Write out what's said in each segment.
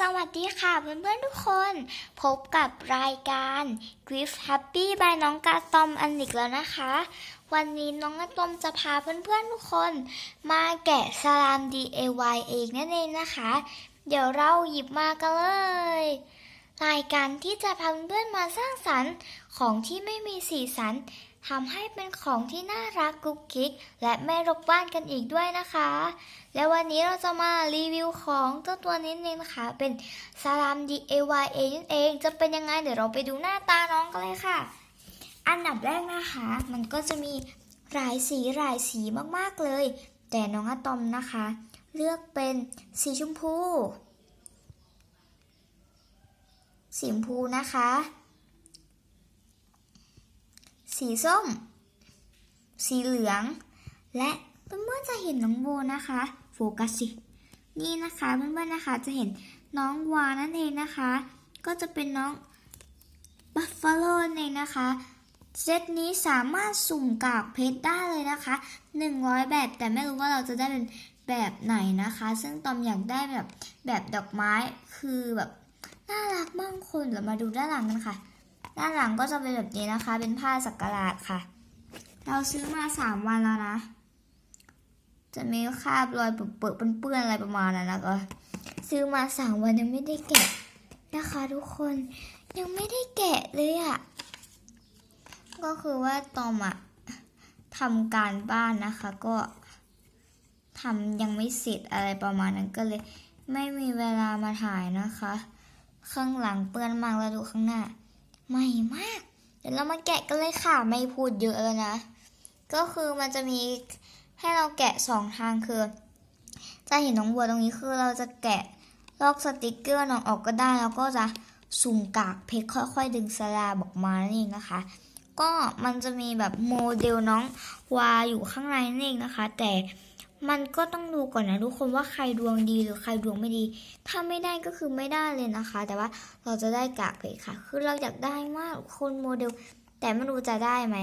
สวัสดีค่ะเพื่อนๆทุกคน พบกับรายการ Grief Happy by น้องกาตอมอันอีกแล้วนะคะ วันนี้น้องกาตอมจะพาเพื่อนๆทุกคน มาแกะสลาม DIY เองนั่นเองนะคะ เดี๋ยวเราหยิบมากันเลย รายการที่จะพาเพื่อนมาสร้างสรรค์ของที่ไม่มีสีสันทำให้เป็นของที่น่ารักกุ๊กกิ๊กและไม่รบบ้านกันอีกด้วยนะคะ และวันนี้เราจะมารีวิวของเจ้าตัวนี้เองนะคะ เป็นซาลาม DIY เองนั่นเอง จะเป็นยังไงเดี๋ยวเราไปดูหน้าตาน้องกันเลยค่ะ อันดับแรกนะคะ มันก็จะมีหลายสีหลายสีมากๆเลย แต่น้องอะตอมนะคะ เลือกเป็นสีชมพู สีชมพูนะคะ สีส้ม สีเหลือง และเพื่อนๆจะเห็นน้องโบนะคะ โฟกัสสิ นี่นะคะเพื่อนๆนะคะจะเห็นน้องวานั่นเองนะคะ ก็จะเป็นน้องบัฟฟาโลนเองนะคะเซตนี้สามารถสุ่มกากเพชรได้เลยนะคะ 100 แบบแต่ไม่รู้ว่าเราจะได้เป็นแบบไหนนะคะ ซึ่งตอมอยากได้แบบแบบดอกไม้คือแบบ น่ารักมากคนเดี๋ยวมาดูด้านหลังกันค่ะ ด้านหลังก็จะเป็นแบบนี้นะคะ เป็นผ้าสักการะค่ะ เราซื้อมาสามวันแล้วนะ จะมีคราบรอยเปื้อนเปื้อนอะไรประมาณนั้นแล้วก็ซื้อมาสามวันยังไม่ได้แกะนะคะ ทุกคนยังไม่ได้แกะเลยอะก็คือว่าตอมอะทำการบ้านนะคะ ก็ทำยังไม่เสร็จอะไรประมาณนั้นก็เลย ไม่มีเวลามาถ่ายนะคะ ข้างหลังเปื้อนมากแล้วดูข้างหน้าใหม่มาก เดี๋ยวเรามาแกะกันเลยค่ะไม่พูดเยอะแล้วนะ ก็คือมันจะมีให้เราแกะสองทางคือ จะเห็นน้องบัวตรงนี้คือเราจะแกะลอกสติกเกอร์น้องออกก็ได้ แล้วก็จะสุ่มกากเพชรค่อย ๆ ดึงสลาบอกมานั่นเองนะคะ ก็มันจะมีแบบโมเดลน้องวาอยู่ข้างในนั่นเองนะคะ แต่ มันก็ต้องดูก่อนนะทุกคนว่าใครดวงดีหรือใครดวงไม่ดี ถ้าไม่ได้ก็คือไม่ได้เลยนะคะ แต่ว่าเราจะได้กากเพชรค่ะ คือเราอยากได้มากคนโมเดล แต่ไม่รู้จะได้ไหม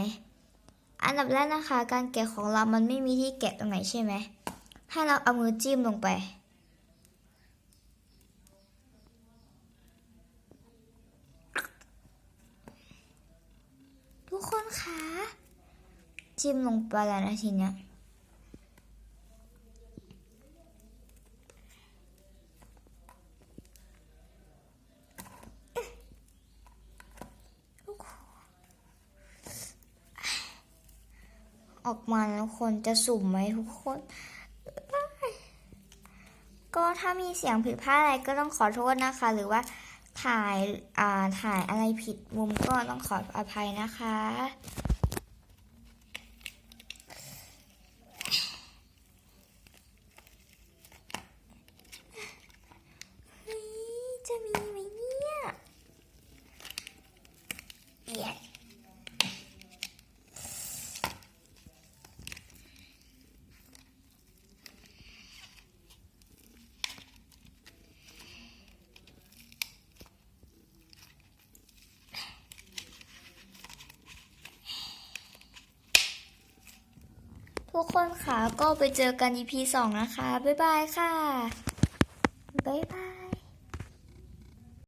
อันดับแรกนะคะ การแกะของเรามันไม่มีที่แกะตรงไหนใช่ไหม ให้เราเอามือจิ้มลงไปทุกคนคะจิ้มลงไปแล้วนะทีเนี้ย ออกมาแล้วคนจะสุ่มไหมทุกคน ก็ถ้ามีเสียงผิดพลาดอะไรก็ต้องขอโทษนะคะ หรือว่าถ่ายอ่าถ่ายอะไรผิดมุมก็ต้องขออภัยนะคะ จะมีไหมเนี่ยเย้ ทุกคนค่ะก็ไปเจอกัน EP 2 นะคะ บ๊ายบายค่ะ บ๊ายบาย